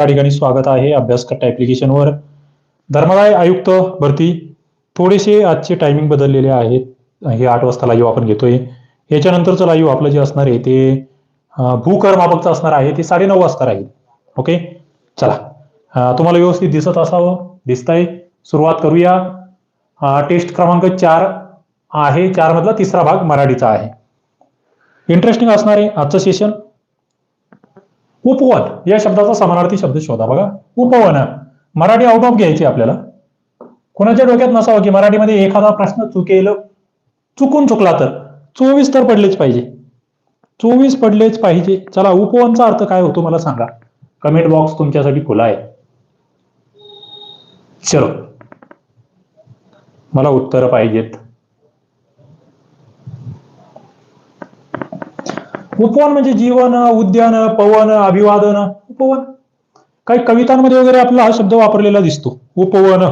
या ठिकाणी स्वागत आहे अभ्यास कट्टा ऍप्लिकेशनवर धर्मदाय आयुक्त भरती थोडेसे आजचे टायमिंग बदललेले आहेत. हे आठ वाजता लाईव्ह आपण घेतोय. याच्यानंतरचं लाईव्ह आपलं जे असणार आहे ते भूकर भूकरमापकचं असणार आहे ते साडेनऊ वाजता राहील. ओके चला. तुम्हाला व्यवस्थित दिसत असावं. दिसतंय. सुरुवात करूया. टेस्ट क्रमांक चार आहे. चार मधला तिसरा भाग मराठीचा आहे. इंटरेस्टिंग असणार आहे आजचं सेशन उपवन. या शब्दाचा समानार्थी शब्द शोधा बघा. उपवन. मराठी आउट ऑफ घ्यायची आपल्याला. कोणाच्या डोक्यात नसावं की मराठीमध्ये एखादा प्रश्न चुकेल चुकून चुकला तर? चोवीस तर पडलेच पाहिजे. चोवीस पडलेच पाहिजे. चला उपवनचा अर्थ काय होतो मला सांगा. कमेंट बॉक्स तुमच्यासाठी खुला आहे. चलो. मला उत्तर पाहिजेत. उपवन म्हणजे जीवन उद्यान पवन अभिवादन उपवन. काही कवितांमध्ये वगैरे आपला हा शब्द वापरलेला दिसतो उपवन.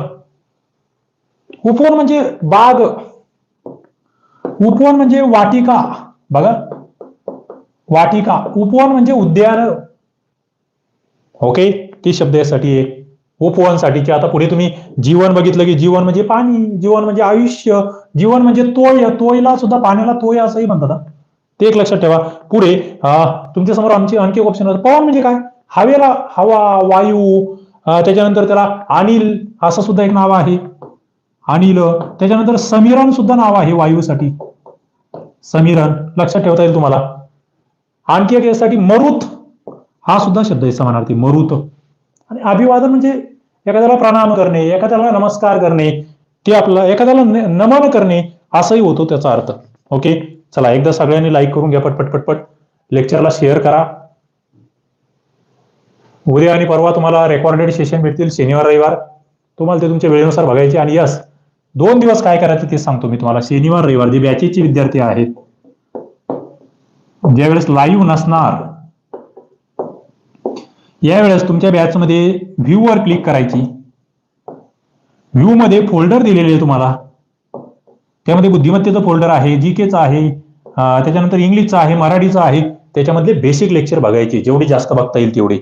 उपवन म्हणजे बाग. उपवन म्हणजे वाटिका. बघा. वाटिका. उपवन म्हणजे उद्यान. ओके ती शब्द यासाठी आहे. उपवनसाठीचे. आता पुढे तुम्ही जीवन बघितलं की जीवन म्हणजे पाणी जीवन म्हणजे आयुष्य जीवन म्हणजे तोय. तोयला सुद्धा पाण्याला तोय असंही म्हणतात ते एक लक्षात ठेवा. पुढे तुमच्यासमोर आमची आणखी एक ऑप्शन पवन म्हणजे काय? हवेला हवा वायू त्याच्यानंतर त्याला अनिल असं सुद्धा एक नाव आहे. अनिल त्याच्यानंतर समीरण सुद्धा नाव आहे वायूसाठी. समीरण लक्षात ठेवता येईल तुम्हाला. आणखी एक यासाठी मरुत हा सुद्धा शब्द आहे समानार्थी मरुत. आणि अभिवादन म्हणजे एखाद्याला प्रणाम करणे एखाद्याला नमस्कार करणे ते आपलं एखाद्याला नमन करणे असंही होतो त्याचा अर्थ. ओके? चला एकदा सगळ्यांनी लाईक करून घ्या पटपट पटपट. लेक्चरला शेअर करा. उद्या आणि परवा तुम्हाला रेकॉर्डेड सेशन भेटतील शनिवार रविवार. तुम्हाला ते तुमच्या वेळेनुसार बघायचे आणि यस दोन दिवस काय करायचं ते सांगतो मी तुम्हाला. शनिवार रविवार जे बॅचेसचे विद्यार्थी आहेत. ज्यावेळेस लाईव्ह नसणार यावेळेस तुमच्या बॅचमध्ये व्ह्यू वर क्लिक करायची. व्ह्यू मध्ये फोल्डर दिलेले आहे तुम्हाला. त्यामध्ये बुद्धिमत्तेचं फोल्डर आहे जी केचं आहे त्याच्यानंतर इंग्लिशचं आहे मराठीचं आहे त्याच्यामधले बेसिक लेक्चर बघायचे जेवढे जास्त बघता येईल तेवढे.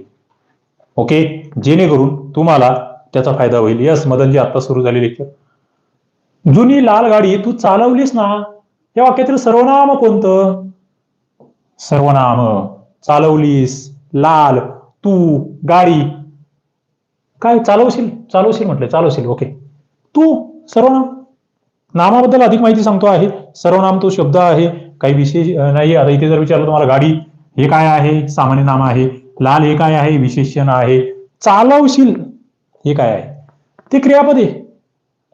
ओके जेणेकरून तुम्हाला त्याचा फायदा होईल. यस मदनजी आता सुरू झाले लेक्चर जुनी लाल गाडी तू चालवलीस ना? या वाक्यातील सर्वनाम कोणतं? सर्वनाम. चालवलीस. लाल. तू. गाडी. काय? चालवशील? चालवशील म्हटलं चालवशील. ओके तू सर्वनाम. नामाबद्दल अधिक माहिती सांगतो आहे. सर्वनाम तो शब्द आहे. काही विशेष नाही आता इथे जर विचारलं तुम्हाला गाडी हे काय आहे? सामान्य नाम आहे. लाल हे काय आहे? विशेषण आहे. चालवशील हे काय आहे? ते क्रियापद. आहे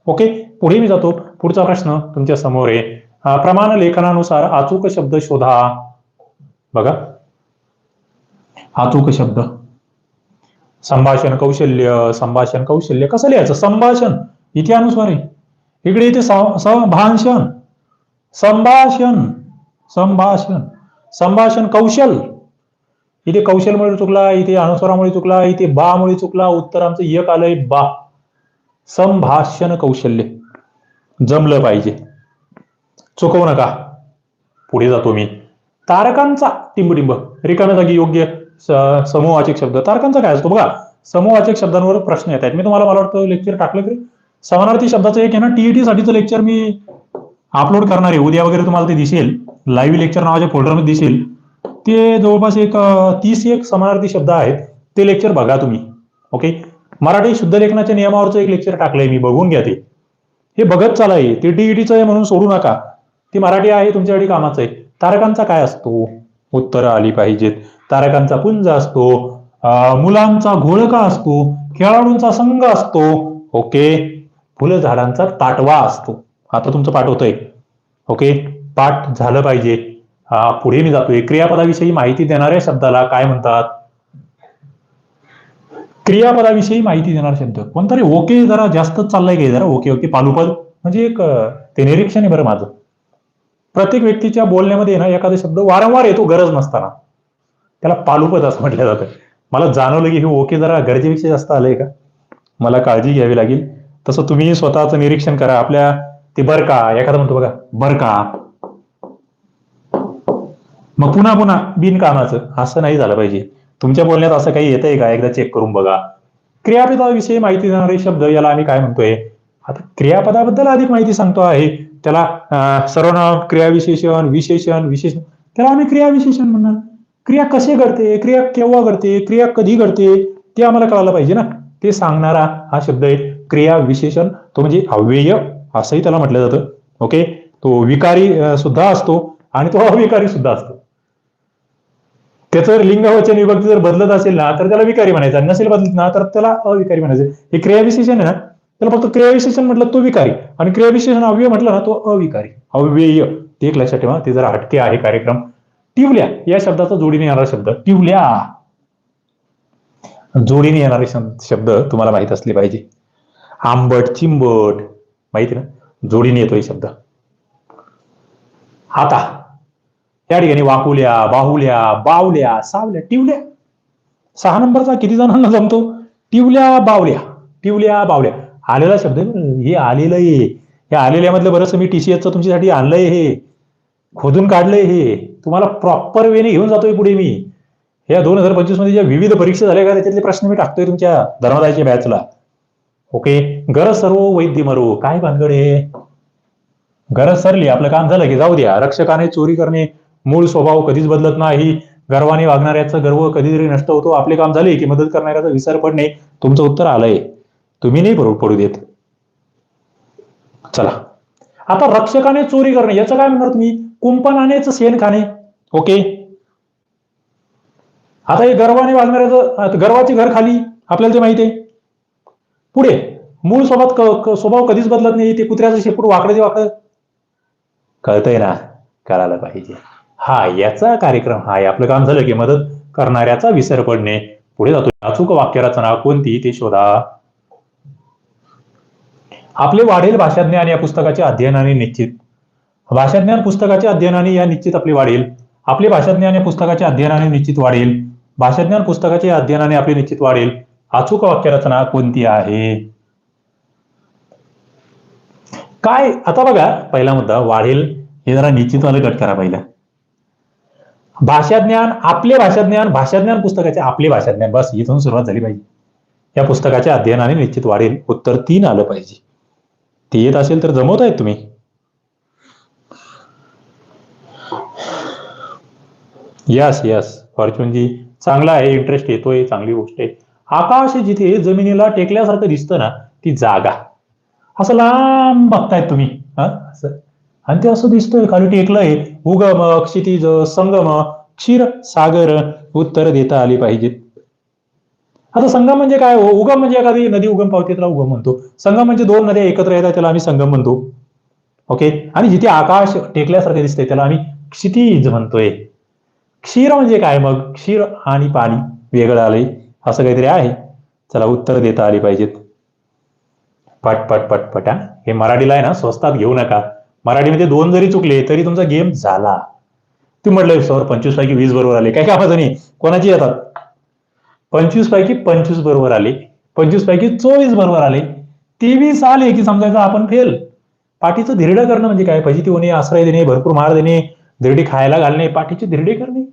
ओके? पुढे मी जातो. पुढचा प्रश्न तुमच्यासमोर आहे. प्रमाण लेखनानुसार अचूक शब्द शोधा. बघा. अचूक शब्द. संभाषण कौशल्य संभाषण कौशल्य. कसं लिहायचं? संभाषण. इथे अनुस्वार आहे. इकडे इथे संभाषण संभाषण संभाषण संभाषण कौशल. इथे कौशलमुळे चुकला इथे अनुस्वारामुळे चुकला इथे बामुळे चुकला उत्तर आमचं एक आलंय बा. संभाषण कौशल्य. जमलं पाहिजे. चुकवू नका. पुढे जातो मी. तारकांचा टिंबटिंब. रिकाम्या जागी योग्य स- समूहवाचक शब्द. तारकांचा काय असतो बघा. समूहवाचक शब्दांवर प्रश्न येत आहेत. मी तुम्हाला मला वाटतं लेक्चर टाकलं की समानार्थी शब्दाचं एक आहे ना टीईटी साठीचं लेक्चर मी अपलोड करणार आहे. उद्या वगैरे तुम्हाला ते दिसेल. लाईव्ह लेक्चर नावाच्या फोल्डरमध्ये दिसेल. ते जवळपास एक तीस एक समानार्थी शब्द आहेत. ते लेक्चर बघा तुम्ही. ओके मराठी शुद्ध लेखनाच्या नियमावरचं एक लेक्चर टाकलंय मी. बघून घ्या ते. हे बघत चालाय ते टीईटीचं आहे म्हणून सोडू नका. ती मराठी आहे तुमच्यासाठी कामाचं आहे. तारकांचा काय असतो? उत्तरं आली पाहिजेत. तारकांचा पुंज असतो. मुलांचा घोळका असतो? खेळाडूंचा संघ असतो. ओके फुलझाडांचा ताटवा असतो. आता तुमचं पाठ होतंय. ओके पाठ झालं पाहिजे. हा, पुढे मी जातोय. क्रियापदाविषयी माहिती देणाऱ्या शब्दाला काय म्हणतात? क्रियापदाविषयी माहिती देणारा शब्द. कोणता रे ओके जरा जास्तच चाललाय काय जरा? ओके ओके पालुपद. म्हणजे एक ते निरीक्षण आहे बरं माझं. प्रत्येक व्यक्तीच्या बोलण्यामध्ये ना एखादा शब्द वारंवार येतो गरज नसताना. त्याला पालुपद असं म्हटलं जातं. मला जाणवलं की हे ओके जरा गरजेपेक्षा जास्त आलंय का? मला काळजी घ्यावी लागेल. तसं तुम्ही स्वतःचं निरीक्षण करा. आपल्या ते बर का एखादा म्हणतो बघा बर का मग पुन्हा पुन्हा बिनकामाचं असं नाही झालं पाहिजे. तुमच्या बोलण्यात असं काही येतंय का? एकदा चेक करून बघा. क्रियापदाविषयी माहिती देणारे शब्द याला आम्ही काय म्हणतोय? आता क्रियापदाबद्दल अधिक माहिती सांगतो आहे. त्याला सर्वनाम क्रियाविशेषण विशेषण विशेषण त्याला आम्ही क्रियाविशेषण म्हणणार. क्रिया कसे घडते? क्रिया केव्हा घडते? क्रिया कधी घडते? ते आम्हाला कळायला पाहिजे ना. ते सांगणारा हा शब्द आहे. क्रिया विशेषण तो म्हणजे अव्यय असंही त्याला म्हटलं जातं. ओके तो विकारी सुद्धा असतो आणि तो अविकारी सुद्धा असतो. त्याचं लिंग वचन विभक्ती जर बदलत असेल ना तर त्याला विकारी म्हणायचं. नसेल बदलत ना तर त्याला अविकारी म्हणायचं. हे क्रियाविशेषण आहे ना त्याला फक्त क्रियाविशेषण म्हटलं तो विकारी. आणि क्रियाविशेषण अव्यय म्हटलं ना तो अविकारी. अव्यय. ते एक लक्षात ठेवा ते जरा हटके आहे कार्यक्रम. टिवल्या या शब्दाचा जोडीने येणारा शब्द. टिवल्या. जोडीने येणारे शब्द तुम्हाला माहीत असले पाहिजे. आंबट चिंबट. माहिती ना? जोडीने येतोय शब्द. आता त्या ठिकाणी वाकुल्या बाहुल्या बावल्या सावल्या टिवल्या. सहा नंबरचा किती जणांना जमतो? टिवल्या बावल्या. टिवल्या बावल्या. आलेला शब्द आहे हे आलेलं आहे. हे आलेल्यामधलं बरंच मी टीसीएसचं तुमच्यासाठी आणलंय हे. खोदून काढलंय हे. तुम्हाला प्रॉपर वेने घेऊन जातोय पुढे मी. या दोन हजार पंचवीसमध्ये ज्या विविध परीक्षा झाल्या का त्याच्यातले प्रश्न मी टाकतोय तुमच्या धर्मदायच्या बॅचला ओके? गरज सर्व वैद्य मरू. काय भानगड आहे गरज सरली आपलं काम झालं की जाऊ द्या. रक्षकाने चोरी करणे मूळ स्वभाव कधीच बदलत नाही. गर्वाने वागणाऱ्याचा गर्व कधीतरी नष्ट होतो. आपले काम झाले की मदत करणाऱ्याचा विसर पडणे तुमचं उत्तर आलंय. तुम्ही नाही बरोबर पडू देत. चला. आता रक्षकाने चोरी करणे याचं काय म्हणणार तुम्ही? कुंपणानेच सेन खाणे. ओके? आता हे गर्वाने वागणाऱ्याचं गर्वाची गर्वाचे घर खाली. आपल्याला ते माहिती आहे. पुढे. मूळ स्वभाव स्वभाव कधीच बदलत नाही. ते कुत्र्याचं शेपूट वाकडं ते वाकडं. कळतंय ना? कळायला पाहिजे. हा याचा कार्यक्रम हा आपलं काम झालं की मदत करणाऱ्याचा विसर पडणे. पुढे जातो. अचूक वाक्यरचना कोणती? ते शोधा. आपले वाढेल भाषाज्ञान या पुस्तकाच्या अध्ययनाने निश्चित. भाषाज्ञान पुस्तकाच्या अध्ययनाने या निश्चित आपले वाढेल. आपले भाषाज्ञान या पुस्तकाच्या अध्ययनाने निश्चित वाढेल. भाषाज्ञान पुस्तकाच्या अध्ययनाने आपले निश्चित वाढेल. अचूक वाक्यरचना कोणती आहे? काय आता बघा पहिला मुद्दा वाढेल हे जरा निश्चितवालं कट करा पहिला. भाषाज्ञान आपले भाषाज्ञान भाषाज्ञान पुस्तकाचे आपले भाषाज्ञान बस इथून सुरुवात झाली पाहिजे. या पुस्तकाच्या अध्ययनाने निश्चित वाढेल उत्तर तीन आलं पाहिजे. ते येत असेल तर जमवत आहेत तुम्ही. यस यस फॉर्च्युनजी चांगला आहे इंटरेस्ट येतोय चांगली गोष्ट आहे. आकाश जिथे जमिनीला टेकल्यासारखं दिसतं ना ती जागा. असं लांब बघतायत तुम्ही हा? असं. आणि ते असं दिसतोय खाली टेकलंय. उगम क्षितिज संगम क्षीर सागर उत्तर देता आली पाहिजेत आता संगम म्हणजे काय? हो उगम म्हणजे एखादी नदी उगम पावते त्याला उगम म्हणतो. संगम म्हणजे दोन नद्या एकत्र येतात त्याला आम्ही संगम म्हणतो. ओके? आणि जिथे आकाश टेकल्यासारखं दिसतंय त्याला आम्ही क्षितिज म्हणतोय. क्षीर म्हणजे काय मग? क्षीर आणि पाणी वेगळं आलंय. असं काहीतरी आहे. चला उत्तर देता आली पाहिजेत. पट पट पट हा. हे मराठीला आहे ना स्वस्तात घेऊ नका. मराठीमध्ये दोन जरी चुकले तरी तुमचा गेम झाला. तू म्हटलं सर पंचवीस पैकी वीस बरोबर आले. काय कामाचं नाही. कोणाची येतात पंचवीस पैकी पंचवीस बरोबर आले. पंचवीस पैकी चोवीस बरोबर आले. तेवीस आले की समजायचं आपण फेल पाठीचं धिरडं करणं म्हणजे काय? पाहिजे ती होणे आश्रय देणे भरपूर मार देणे धिरडी खायला घालणे पाठीची धिरडी करणे.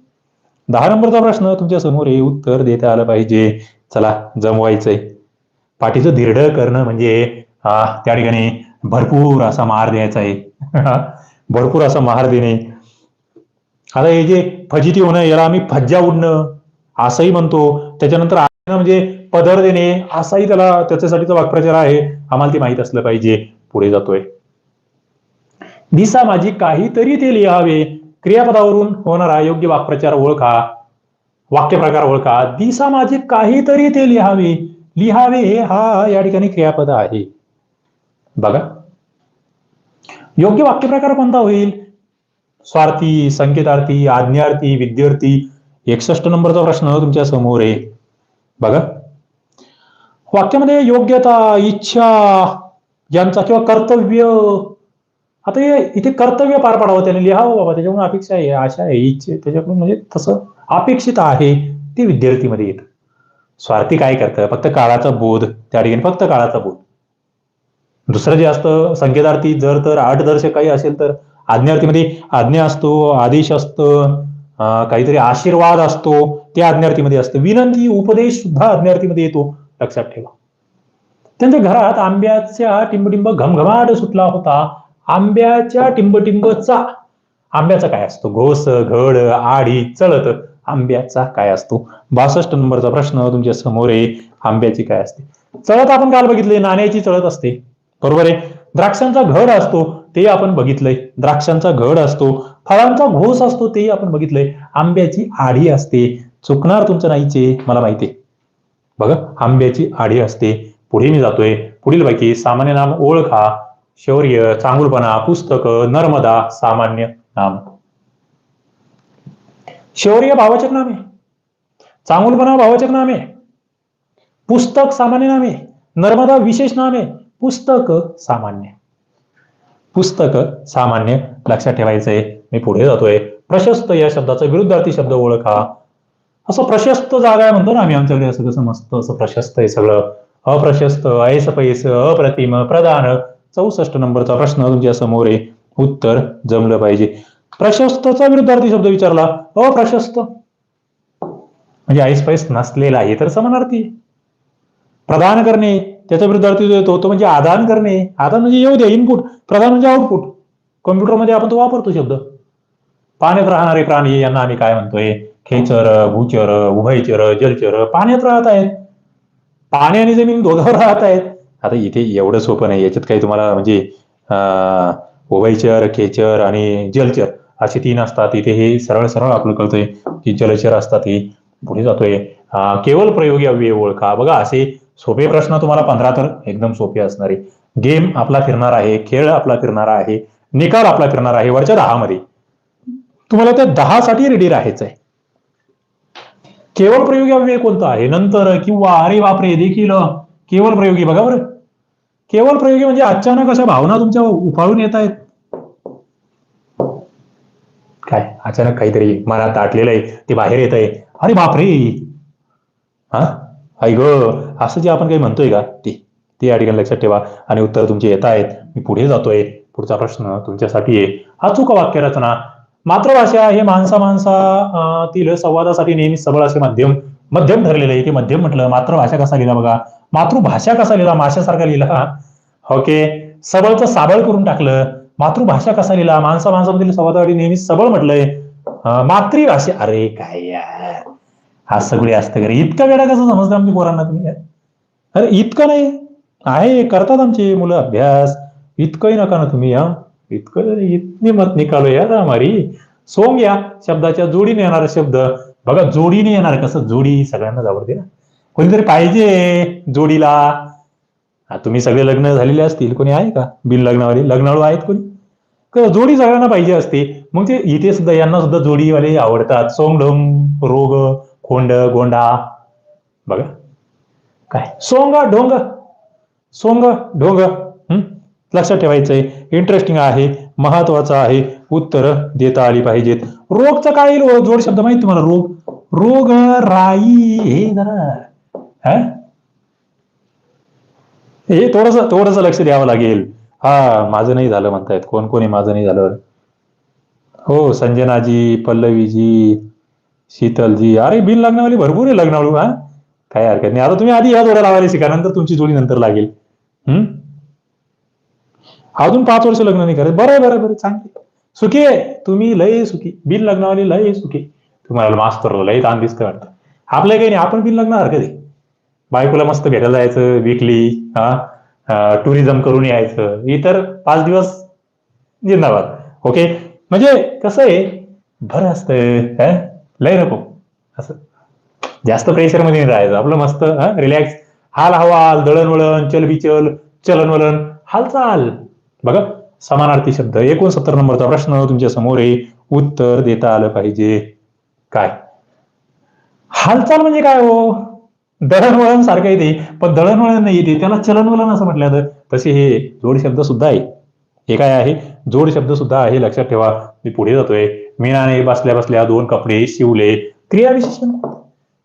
दहा नंबरचा प्रश्न तुमच्यासमोर हे उत्तर देता आलं पाहिजे. चला जमवायचंय. पाठीचं धिरड करणं म्हणजे हा, त्या ठिकाणी भरपूर असा मार द्यायचा आहे. भरपूर असा मार देणे. आता हे जे फजिती होणं याला आम्ही फज्जा उडणं असंही म्हणतो. त्याच्यानंतर म्हणजे पदर देणे असाही त्याला त्याच्यासाठीचा वाक्प्रचार आहे. आम्हाला ते माहीत असलं पाहिजे. पुढे जातोय. दिसा माझी काहीतरी ते लिहावे. क्रियापदावरून होणारा योग्य वाक्प्रचार ओळखा वाक्यप्रकार ओळखा. दिसा माझे काहीतरी ते लिहावे. लिहावे हा या ठिकाणी क्रियापद आहे. बघा. योग्य वाक्यप्रकार कोणता होईल? स्वार्थी संकेतार्थी आज्ञार्थी विद्यार्थी. एकसष्ट नंबरचा प्रश्न तुमच्यासमोर आहे. बघा. वाक्यामध्ये योग्यता इच्छा यांचा किंवा कर्तव्य आता हे इथे कर्तव्य पार पाडावं त्याने लिहावं बाबा. त्याच्याकडून अपेक्षा आहे आशा आहे इच्छा आहे. त्याच्याकडून म्हणजे तसं अपेक्षित आहे ते विद्यार्थीमध्ये येतं. स्वार्थी काय करतं? फक्त काळाचा बोध. त्या ठिकाणी फक्त काळाचा बोध. दुसरं जे असतं संकेतार्थी जर तर आठदर्शक काही असेल तर आज्ञार्थीमध्ये आज्ञा असतो आदेश असतं काहीतरी आशीर्वाद असतो ते आज्ञार्थीमध्ये असतं. विनंती उपदेश सुद्धा आज्ञार्थीमध्ये येतो. लक्षात ठेवा. त्यांच्या घरात आंब्याच्या टिंबटिंब घमघमाट सुटला होता. आंब्याच्या टिंबटिंबचा. आंब्याचा काय असतो? घोस घड आडी चळत आंब्याचा काय असतो? बासष्ट नंबरचा प्रश्न तुमच्यासमोर आहे. आंब्याची काय असते? चळत आपण काल बघितले नाण्याची चळत असते. बरोबर आहे? द्राक्षांचा घड असतो ते आपण बघितलंय. द्राक्षांचा घड असतो फळांचा घोस असतो तेही आपण बघितलंय. आंब्याची आढी असते. चुकणार तुमचं नाहीचे मला माहिती आहे. बघा आंब्याची आढी असते. पुढे मी जातोय. पुढील बाकी सामान्य नाम ओळखा. शौर्य चांगुलपणा पुस्तक नर्मदा सामान्य नाम. शौर्य भावाचक नाम. आहे चांगुलपणा भावाचक नाम. आहे पुस्तक सामान्य नाम. आहे नर्मदा विशेष नाम. आहे पुस्तक सामान्य. पुस्तक सामान्य. लक्षात ठेवायचंय. मी पुढे जातोय. प्रशस्त या शब्दाचा विरुद्धार्थी शब्द ओळखा. असं प्रशस्त जागा आहे म्हणतो ना आम्ही आमच्याकडे. असं कसं मस्त असं प्रशस्त आहे सगळं. अप्रशस्त ऐस पैस अप्रतिम प्रधान चौसष्ट नंबरचा प्रश्न तुमच्यासमोर आहे. उत्तर जमलं पाहिजे. प्रशस्तचा विरुद्धार्थी शब्द विचारला. अप्रशस्त म्हणजे ऐसपैस नसलेला आहे तर समानार्थी प्रदान करणे त्याचा विरुद्धार्थी जो येतो तो म्हणजे आदान करणे. आदान म्हणजे येऊ द्या इनपुट प्रदान म्हणजे आउटपुट कॉम्प्युटरमध्ये आपण तो वापरतो शब्द. पाण्यात राहणारे प्राणी यांना आम्ही काय म्हणतोय? खेचर भूचर उभयचर जलचर पाण्यात राहत आहेत. पाणी आणि जमीन दोघावर राहत आहेत. आता इथे एवढं सोपं नाही. याच्यात काही तुम्हाला म्हणजे उभयचर खेचर आणि जलचर असे तीन असतात. इथे हे सरळ सरळ आपलं कळतंय की जलचर असतात हे पुढे जातोय. केवळ प्रयोगी अव्यय ओळखा. बघा असे सोपे प्रश्न तुम्हाला पंधरा तर एकदम सोपे असणारे. गेम आपला फिरणार आहे खेळ आपला फिरणार आहे निकाल आपला फिरणार आहे वरच्या दहा मध्ये तुम्हाला त्या दहा साठी रेडी राहायचं आहे केवळ प्रयोगी अव्यय कोणतं आहे? नंतर किंवा अरे बापरे देखील केवळ प्रयोगी बघा बरं. केवळ प्रयोगी म्हणजे अचानक अशा भावना तुमच्या उफाळून येत आहेत. काय? अचानक काहीतरी मनात आटलेलं आहे. ते बाहेर येत आहे अरे बापरे! हा? आई ग असं जे आपण काही म्हणतोय का? ते ते या ठिकाणी लक्षात ठेवा. आणि उत्तर तुमचे येत आहेत. मी पुढे जातोय. पुढचा प्रश्न तुमच्यासाठी आहे. अचूक वाक्यरचना. मातृभाषा हे माणसा माणसा संवादासाठी नेहमी सबळ असे माध्यम. मध्यम ठरलेलं आहे ते मध्यम म्हटलं मातृभाषा कसा लिहिला बघा? मातृभाषा कसा लिहिला? माशासारखा लिहिला. ओके. सबळचं साबळ करून टाकलं. मातृभाषा कसा लिहिला? माणसा माणसामधील संवादासाठी नेहमी सबळ म्हटलंय. मातृभाषा अरे काय यार? हा सगळे असतं करे इतका वेळा कसं समजतं आमच्या पोरांना तुम्ही? अरे इतकं नाही. आहे करतात आमची मुलं अभ्यास. इतकंही नका ना तुम्ही या इतकं इतनी मत निकालो यार हमारी सोंग या शब्दाच्या जोडीने येणारा शब्द. बघा जोडीने येणार कसं? जोडी सगळ्यांनाच आवडते ना. कोणीतरी पाहिजे जोडीला. तुम्ही सगळे लग्न झालेले असतील. कोणी आहे का? बिन लग्नावाले लग्नाळू आहेत कोणी? जोडी सगळ्यांना पाहिजे असते. मग ते इथे सुद्धा यांना सुद्धा जोडीवाले आवडतात. सोंगढोंग रोग खोंड गोंडा. बघा. काय? सोंग ढोंग. सोंग ढोंग. लक्षात लक्षात ठेवायचंय. इंटरेस्टिंग आहे महत्वाचं आहे उत्तर देता आली पाहिजेत. रोगचं काय येईल? जोड शब्द माहिती तुम्हाला? रोग. रोग राई. हे जरा हे? थोडस थोडस लक्ष द्यावं लागेल. हा माझं नाही झालं म्हणतायत. कोण कोणी माझं नाही झालं? हो संजनाजी पल्लवीजी शीतलजी. अरे बिन लग्नावाली भरपूर आहे लग्नावळी हा? काय हरकत नाही. आता तुम्ही आधी या जोड्या लावायला शिका नंतर तुमची जोडी नंतर लागेल. हम्म अजून पाच वर्ष लग्न नाही करत. बरं आहे, बरं बरं चांगली सुखी आहे. तुम्ही लय सुखी. बिन लग्नावाली लय सुखी. तुम्हाला मास्तर लय ताण दिसतं वाटतं. आपलं काही नाही आपण बिन लग्न हरकत आहे. बायकोला मस्त भेटायला जायचं विकली हा? टुरिझम करून यायचं. इतर पाच दिवस जिंदाबाद ओके म्हणजे कसं आहे? बरं असतं लय नको. असं. जास्त प्रेशरमध्ये राहायचं. आपलं मस्त रिलॅक्स हाल हवाल दळणवळण चलबिचल चलनवलन. हालचाल. बघा समानार्थी शब्द. एकोणसत्तर नंबरचा प्रश्न तुमच्यासमोर आहे उत्तर देता आलं पाहिजे. काय? हालचाल म्हणजे काय हो? दळणवळण सारखं येते पण दळणवळण नाही येते त्याला चलनवलन असं म्हटलं तर तसे हे जोड शब्द सुद्धा आहे. हे काय आहे? जोड शब्द सुद्धा आहे लक्षात ठेवा. मी पुढे जातोय. मीनाने बसल्या बसल्या दोन कपडे शिवले. क्रिया विशेषण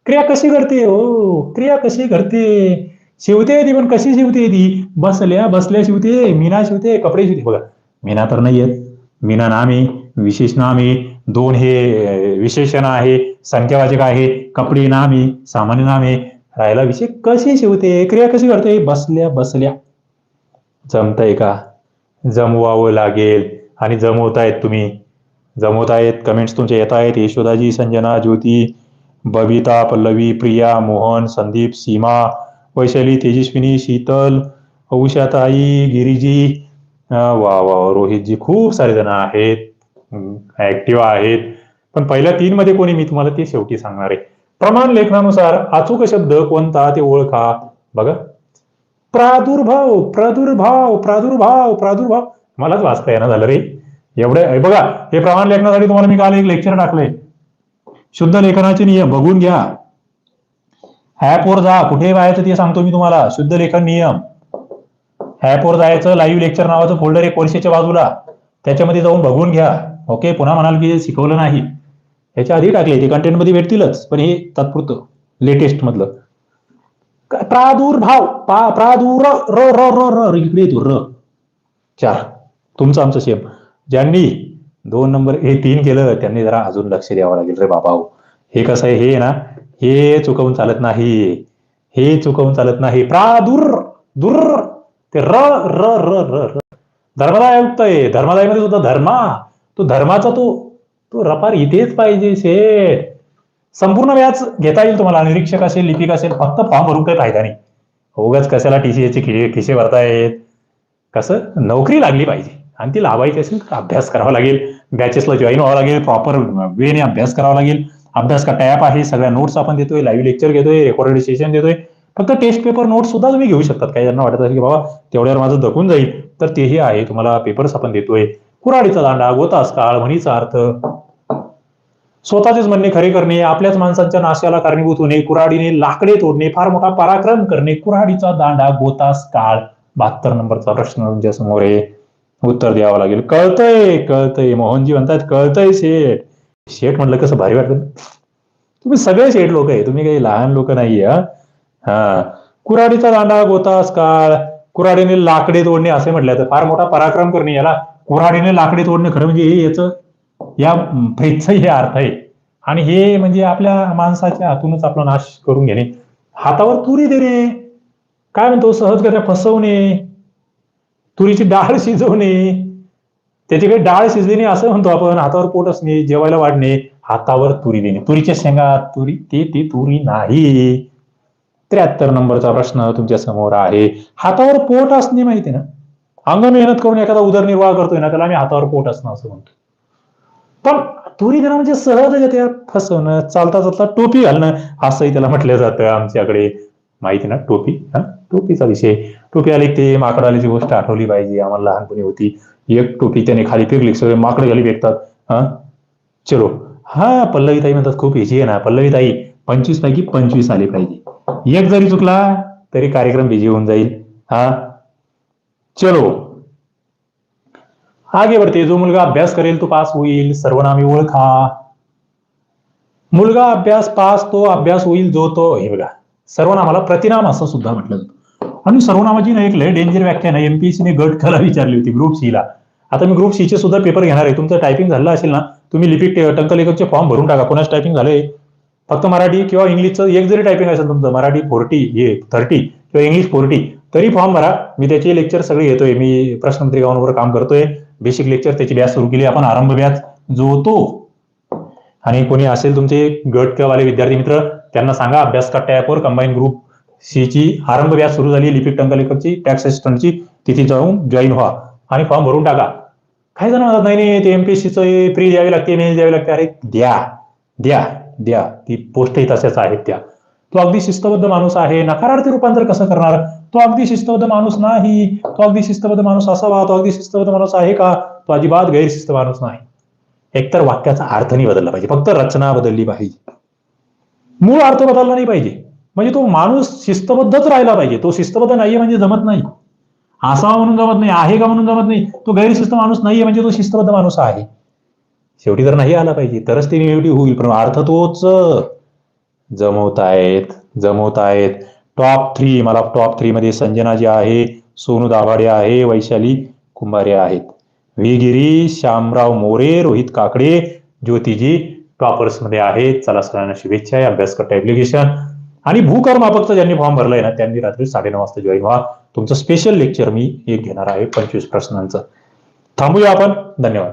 क्रिया कशी करते हो? क्रिया कशी करते शिवते ती पण कशी शिवते ती? बसल्या बसल्या शिवते मीना शिवते कपडे शिवते. बघा मीना तर नाही आहेत मीना नामे विशेष नाम आहे दोन हे विशेषण आहे संख्यावाचक आहे कपडे नाम आहे सामान्य नाम. आहे राहायला विषय कशी शिवते? क्रिया कशी करते? बसल्या बसल्या. जमतंय का? जमवावं लागेल. आणि जमवतायत तुम्ही. जमवतायत कमेंट्स तुमचे येत आहेत यशोदाजी संजना ज्योती बबिता पल्लवी प्रिया मोहन संदीप सीमा वैशाली तेजस्विनी शीतल उषाताई गिरीजी. वा वा रोहितजी खूप सारे जण आहेत. ऍक्टिव्ह आहेत. पण पहिल्या तीन मध्ये कोणी? मी तुम्हाला ते शेवटी सांगणार आहे. प्रमाण लेखनानुसार अचूक शब्द कोणता ते ओळखा. बघा. प्रादुर्भाव प्रादुर्भाव प्रादुर्भाव प्रादुर्भाव. मलाच वाचता येणं झालं रे. एवढे बघा हे प्रमाण लेखनासाठी तुम्हाला मी काल एक लेक्चर टाकलंय. शुद्ध लेखनाचे नियम बघून घ्या. ऍपवर जा कुठे जायचं ते सांगतो मी तुम्हाला शुद्ध लेखन नियम. ऍपवर जायचं लाईव्ह लेक्चर नावाचं फोल्डर एक वर्षाच्या बाजूला. त्याच्यामध्ये जाऊन बघून घ्या. ओके पुन्हा म्हणाल की शिकवलं नाही. ह्याच्या आधी टाकले ते कंटेंटमध्ये भेटतीलच पण हे तात्पुरतं लेटेस्ट मधलं. प्रादुर्भाव प्रादुर र र र र इकडे येतो र. चार. तुमचं आमचं सेम ज्यांनी दोन नंबर हे तीन केलं त्यांनी जरा अजून लक्ष द्यावं लागेल रे बाबा हो. हे. कसं आहे हे ना हे चुकवून चालत नाही. हे चुकवून चालत नाही. प्रादुर दुर ते र र र र र. धर्मदायुक्त आहे. धर्मदायमध्ये सुद्धा धर्मा. तो धर्माचा तो तो रपार इथेच पाहिजे शेठ. संपूर्ण व्याज घेता येईल तुम्हाला. निरीक्षक असेल लिपिक असेल फक्त फॉर्म भरून काही फायदा नाही. उगाच कशाला टीसीएचे खिशे खिशे भरतायत? कसं? नोकरी लागली पाहिजे. आणि ती लावायची असेल तर अभ्यास करावा लागेल. बॅचेसला जॉईन व्हावं लागेल. प्रॉपर वेने अभ्यास करावा लागेल. अभ्यास का टॅप आहे सगळ्या नोट्स आपण देतोय लाईव्ह लेक्चर घेतोय रेकॉर्डेड सेशन देतोय. फक्त टेस्ट पेपर नोट्स सुद्धा तुम्ही घेऊ शकतात. काही ज्यांना वाटत असेल की बाबा तेवढ्यावर माझं दखून जाईल. तर तेही आहे. तुम्हाला पेपर्स आपण देतोय. कुराडीचा दांडा गोतास काळ म्हणीचा अर्थ. स्वतःचेच म्हणणे खरे करणे आपल्याच माणसांच्या नाशाला कारणीभूत होणे कुऱ्हाडीने लाकडे तोडणे फार मोठा पराक्रम करणे कुऱ्हाडीचा दांडा गोतास काळ. बहात्तर नंबरचा प्रश्न तुमच्यासमोर आहे. उत्तर द्यावं लागेल. कळतंय कळतंय. मोहनजी म्हणतात कळतंय शेठ. शेठ म्हटलं कसं भारी वाटत. तुम्ही सगळे शेठ लोक आहे तुम्ही काही लहान लोक नाहीये हा. कुराडीचा कुऱ्हाडीचा दांडा गोतास काळ कुऱ्हाडीने लाकडे तोडणे असे म्हटलं तर फार मोठा पराक्रम करणे याला कुऱ्हाडीने लाकडे तोडणे खरं म्हणजे हे याचं या फ्रेजचा हे अर्थ आहे. आणि हे म्हणजे आपल्या माणसाच्या हातूनच आपला नाश करून घेणे. हातावर तुरी देणे काय म्हणतो सहजगत्या फसवणे. तुरीची डाळ शिजवणे. त्याची काही डाळ शिजली नाही असं म्हणतो आपण. हातावर पोट असणे जेवायला वाढणे हातावर तुरी देणे. तुरीच्या शेंगा तुरी ते ती तुरी नाही. त्र्याहत्तर नंबरचा प्रश्न तुमच्यासमोर आहे. हातावर पोट असणे माहिती ना? अंग मेहनत करून एखादा उदरनिर्वाह करतोय ना त्याला आम्ही हातावर पोट असणं असं म्हणतो. पण तुरी देणं म्हणजे सहज त्या फसवणं चालता चालता टोपी घालणं असंही त्याला म्हटलं जातं आमच्याकडे. माहिती ना? टोपी हा? टोपीचा विषय. टोपी आली ते माकड आल्याची गोष्ट आठवली पाहिजे आम्हाला लहानपणी होती. एक टोपी त्याने खाली फिरली सगळे माकडे खाली फेकतात. हा? चलो. हा पल्लवी ताई म्हणतात खूप इझी आहे ना. पल्लवी ताई पंचवीस पैकी पंचवीस आले पाहिजे. एक जरी चुकला तरी कार्यक्रम बिझी होऊन जाईल. हा? चलो. आगे बढ़ते जो मुलगा अभ्यास करेल तो पास होईल. सर्वनामी ओळखा. मुलगा अभ्यास पास तो अभ्यास होईल जो तो हे बघा. सर्वनामाला प्रतिनाम असं सुद्धा म्हटलं जातं. म्हणून सर्वनामाची ना एक लय डेंजर व्याख्या ना एमपीएससीने गट कला विचारली होती ग्रुप सी ला. आता मी ग्रुप सी चे सुद्धा पेपर घेणार आहे. तुमचं टायपिंग झालं असेल ना तुम्ही लिपिक टंकलेखकचे फॉर्म भरून टाका. कोणाच टायपिंग झालंय? फक्त मराठी किंवा इंग्लिशचं एक जरी टायपिंग असेल तुमचं मराठी फोर्टी हे थर्टी किंवा इंग्लिश फोर्टी तरी फॉर्म भरा. मी त्याचे लेक्चर सगळे घेतोय. मी प्रश्नपत्रिकांवर काम करतोय. बेसिक लेक्चर त्याची बॅच सुरू केली. आपण आरंभ बॅच जो तो आणि कोणी असेल तुमचे गट किंवा वाले विद्यार्थी मित्र त्यांना सांगा अभ्यास का टॅपवर कंबाईन ग्रुप सी ची आरंभ बॅच सुरू झाली लिपिक टंकलेखकची टॅक्स असिस्टंटची तिथे जाऊन जॉईन व्हा आणि फॉर्म भरून टाका. काही जण म्हणतात नाही नाही ते एमपीएससीचं फ्री द्यावी लागते मेल द्यावी लागते. अरे द्या द्या द्या. ती पोस्टही तशाच आहेत त्या. तो अगदी शिस्तबद्ध माणूस आहे नकारार्थी रूपांतर कसं करणार? तो अगदी शिस्तबद्ध माणूस नाही. तो अगदी शिस्तबद्ध माणूस असावा. तो अगदी शिस्तबद्ध माणूस आहे का? तो अजिबात गैरशिस्त माणूस नाही. एकतर वाक्याचा अर्थ नाही बदलला पाहिजे. फक्त रचना बदलली पाहिजे. मूळ अर्थ बदलला नाही पाहिजे. म्हणजे तो माणूस शिस्तबद्धच राहिला पाहिजे. तो शिस्तबद्ध नाहीये म्हणजे जमत नाही. असावा म्हणून जमत नाही आहे का म्हणून जमत नाही तो गैरशिस्त माणूस नाहीये म्हणजे तो शिस्तबद्ध माणूस आहे. शेवटी तर नाही आला पाहिजे तरच ते निगेटिव्ह होईल. पण अर्थ तोच. जमवतायत जमवतायत. टॉप थ्री मला टॉप थ्री मध्ये संजना जी आहे सोनू दाभाडे आहे वैशाली कुंभारे आहेत. विगिरी गिरी श्यामराव मोरे रोहित काकडे ज्योतिजी टॉपर्समध्ये आहेत. चला सगळ्यांना शुभेच्छा आहे अभ्यास करता ऍप्लिकेशन आणि भूकर मापकचा ज्यांनी फॉर्म भरलाय ना त्यांनी रात्री साडेनऊ वाजता जॉईन व्हा. तुमचं स्पेशल लेक्चर मी एक घेणार आहे पंचवीस प्रश्नांचं. थांबूया आपण. धन्यवाद.